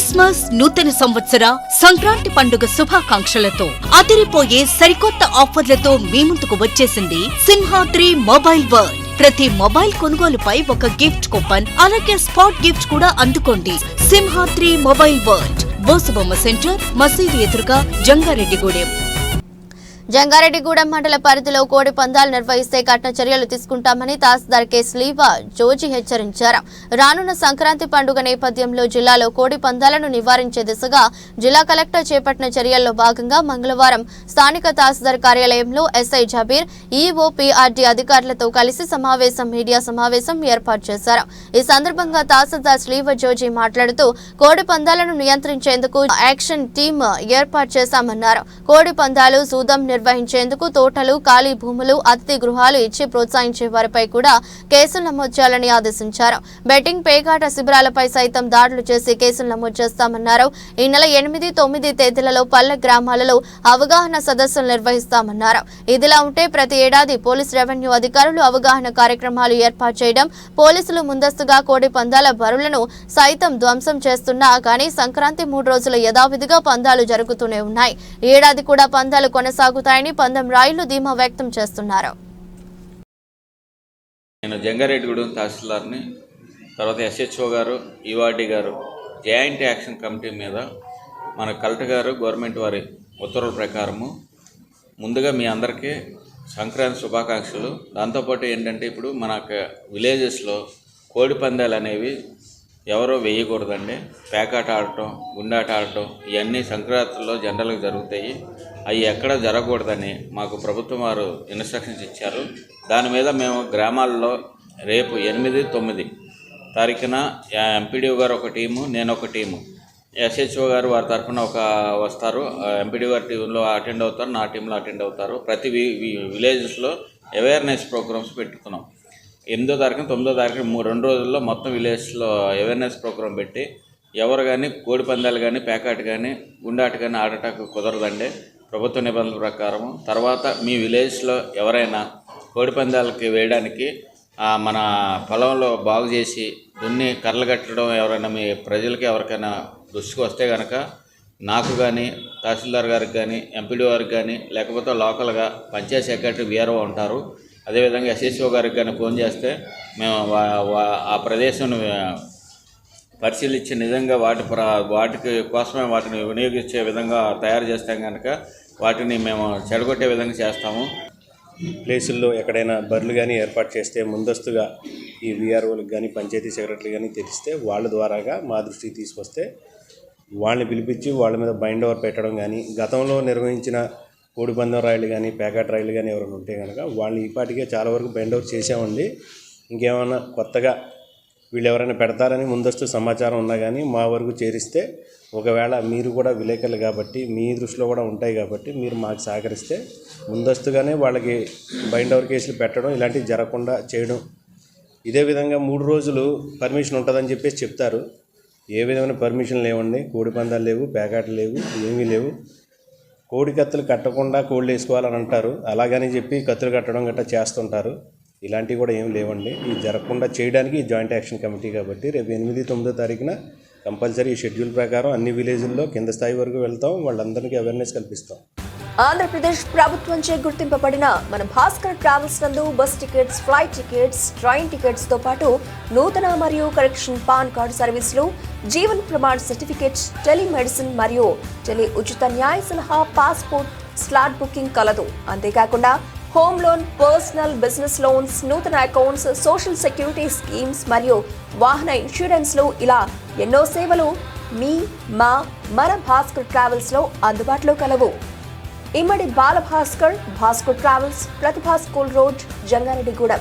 Christmas నూతన సంవత్సర సంక్రాంతి పండుగ శుభాకాంక్షలతో అదిరిపోయే సరికొత్త ఆఫర్లతో మీ ముందుకు వచ్చేసింది సింహాద్రి మొబైల్ వరల్డ్. ప్రతి మొబైల్ కొనుగోలుపై ఒక గిఫ్ట్ కూపన్ అలాగే స్పాట్ గిఫ్ట్ కూడా అందుకోండి Simhadri mobile world. Bosubomma centre మసీదు ఎదురుగా జంగారెడ్డిగూడెం. జంగారెడ్డిగూడెం మండల పరిధిలో కోడి పందాలు నిర్వహిస్తే కఠిన చర్యలు తీసుకుంటామని తహసీల్దార్ కె. స్లీవా జోజి హెచ్చరించారు. రానున్న సంక్రాంతి పండుగ నేపథ్యంలో జిల్లాలో కోడి పందాలను నివారించే దిశగా జిల్లా కలెక్టర్ చేపట్టిన చర్యల్లో భాగంగా మంగళవారం స్థానిక తహసీల్దార్ కార్యాలయంలో ఎస్ఐ జబీర్ ఈఓ పీఆర్డీ అధికారులతో కలిసి సమావేశం మీడియా సమావేశం ఏర్పాటు చేశారు. ఈ సందర్భంగా తహసీల్దార్ స్లీవా జోజి మాట్లాడుతూ కోడి పందాలను నియంత్రించేందుకు యాక్షన్ టీమ్ ఏర్పాటు చేశామన్నారు. కోడి పందాలు సూదం నిర్వహించేందుకు తోటలు ఖాళీ భూములు అతిథి గృహాలు ఇచ్చి ప్రోత్సహించే వారిపై కూడా కేసులు నమోదు చేయాలని ఆదేశించారు. బెట్టింగ్ పేకాట శిబిరాలపై సైతం దాడులు చేసి కేసులు నమోదు చేస్తామన్నారు. ఈ నెల ఎనిమిది తొమ్మిది తేదీలలో పల్లె గ్రామాలలో అవగాహన సదస్సులు నిర్వహిస్తామన్నారు. ఇదిలా ఉంటే ప్రతి ఏడాది పోలీస్ రెవెన్యూ అధికారులు అవగాహన కార్యక్రమాలు ఏర్పాటు చేయడం పోలీసులు ముందస్తుగా కోడి పందాల బరులను సైతం ధ్వంసం చేస్తున్నా కానీ సంక్రాంతి మూడు రోజులు యథావిధిగా పందాలు జరుగుతూనే ఉన్నాయి. ఏడాది కూడా పందాలు కొనసాగుతాయని పందెం రాయులు ధీమా వ్యక్తం చేస్తున్నారు. నేను జంగారెడ్డిగూడెం తహసీల్దార్ని తర్వాత ఎస్హెచ్ఓ గారు ఈవార్డి గారు జాయింట్ యాక్షన్ కమిటీ మీద మన కలెక్టర్ గారు గవర్నమెంట్ వారి ఉత్తర్వుల ప్రకారము ముందుగా మీ అందరికీ సంక్రాంతి శుభాకాంక్షలు. దాంతోపాటు ఏంటంటే ఇప్పుడు మన విలేజెస్లో కోడి పందాలు అనేవి ఎవరో వేయకూడదండి. పేకాట ఆడటం గుండాట ఆడటం ఇవన్నీ సంక్రాంతిలో జనరల్గా జరుగుతాయి. అవి ఎక్కడ జరగకూడదని మాకు ప్రభుత్వం వారు ఇన్స్ట్రక్షన్స్ ఇచ్చారు. దాని మీద మేము గ్రామాల్లో రేపు ఎనిమిది తొమ్మిది తారీఖున ఎంపీడీఓ గారు ఒక టీము నేను ఒక టీము. ఎస్హెచ్ఓ గారు వారి తరఫున ఒక వస్తారు. ఎంపీడీ గారి టీంలో అటెండ్ అవుతారు నా టీంలో అటెండ్ అవుతారు. ప్రతి వి- విలేజెస్లో అవేర్నెస్ ప్రోగ్రామ్స్ పెట్టుకున్నాం. ఎనిమిదో తారీఖున తొమ్మిదో తారీఖున మూడు రెండు రోజుల్లో మొత్తం విలేజ్లో అవేర్నెస్ ప్రోగ్రామ్ పెట్టి ఎవరు కానీ కోడి పందాలు కానీ పేకాట కానీ గుండాట కానీ ఆడటానికి కుదరదండి. ప్రభుత్వ నిబంధనల ప్రకారం తర్వాత మీ విలేజ్లో ఎవరైనా కోడి పందాలకి వేయడానికి మన పొలంలో బాగు చేసి దున్ని కర్రలు కట్టడం ఎవరైనా మీ ప్రజలకి ఎవరికైనా దృష్టికి వస్తే కనుక నాకు కానీ తహసీల్దార్ గారికి కానీ ఎంపీడీ వారికి కానీ లేకపోతే లోకల్గా పంచాయత్ సెక్రటరీ వీఆర్ఓ ఉంటారు. అదేవిధంగా ఎస్ఎస్ఓ గారికి కానీ ఫోన్ చేస్తే మేము ఆ ప్రదేశం పరిశీలించి నిజంగా వాటి ప్ర వాటికి కోసమే వాటిని వినియోగించే విధంగా తయారు చేస్తాం కనుక వాటిని మేము చెడగొట్టే విధంగా చేస్తాము. ప్లేసుల్లో ఎక్కడైనా బర్లు కానీ ఏర్పాటు చేస్తే ముందస్తుగా ఈ విఆర్ఓలకు కానీ పంచాయతీ సెక్రటరీ కానీ తెలిస్తే వాళ్ళ ద్వారాగా మా దృష్టికి తీసుకొస్తే వాళ్ళని పిలిపించి వాళ్ళ మీద బైండ్ ఓవర్ పెట్టడం కానీ గతంలో నిర్వహించిన కోడిపందెం రాయలు కానీ ప్యాకెట్ రాయిలు కానీ ఎవరైనా ఉంటే కనుక వాళ్ళని ఈపాటికే చాలా వరకు బైండ్ ఓవర్ చేసామండి ఇంకేమైనా కొత్తగా వీళ్ళు ఎవరైనా పెడతారని ముందస్తు సమాచారం ఉన్నా కానీ మా వరకు చేరిస్తే ఒకవేళ మీరు కూడా విలేకరులు కాబట్టి మీ దృష్టిలో కూడా ఉంటాయి కాబట్టి మీరు మాకు సహకరిస్తే ముందస్తుగానే వాళ్ళకి బైండ్ ఓవర్ కేసులు పెట్టడం ఇలాంటివి జరగకుండా చేయడం. ఇదే విధంగా మూడు రోజులు పర్మిషన్ ఉంటుందని చెప్పేసి చెప్తారు. ఏ విధమైన పర్మిషన్ లేవండి. కోడి పందాలు లేవు ప్యాకెట్లు లేవు ఏమీ లేవు. కోడి కత్తులు కట్టకుండా కోళ్ళు వేసుకోవాలని అంటారు. అలాగని చెప్పి కత్తులు కట్టడం గట్రా చేస్తుంటారు. ఇలాంటివి కూడా ఏం లేవండి. ఇది జరగకుండా చేయడానికి జాయింట్ యాక్షన్ కమిటీ కాబట్టి రేపు ఎనిమిది తొమ్మిదో తారీఖున కంపల్సరీ ఈ షెడ్యూల్ ప్రకారం అన్ని విలేజ్ల్లో కింద స్థాయి వరకు వెళ్తాం. వాళ్ళందరికీ అవేర్నెస్ కల్పిస్తాం. ఆంధ్రప్రదేశ్ ప్రభుత్వంచే గుర్తింపబడిన మన భాస్కర్ ట్రావెల్స్ నందు bus tickets flight tickets train టికెట్స్తో పాటు నూతన మరియు కరెక్షన్ పాన్ కార్డు సర్వీసులు జీవన్ ప్రమాణ సర్టిఫికేట్స్ టెలిమెడిసిన్ మరియు టెలి ఉచిత న్యాయ సలహా పాస్పోర్ట్ స్లాట్ బుకింగ్ కలదు. అంతేకాకుండా home loan personal business loans నూతన అకౌంట్స్ సోషల్ సెక్యూరిటీ స్కీమ్స్ మరియు వాహన ఇన్సూరెన్స్లు ఇలా ఎన్నో సేవలు మీ మా మన భాస్కర్ ట్రావెల్స్లో అందుబాటులో కలవు. Immadi Balabhaskar Bhaskar travels Pratibha school road Jangareddygudem.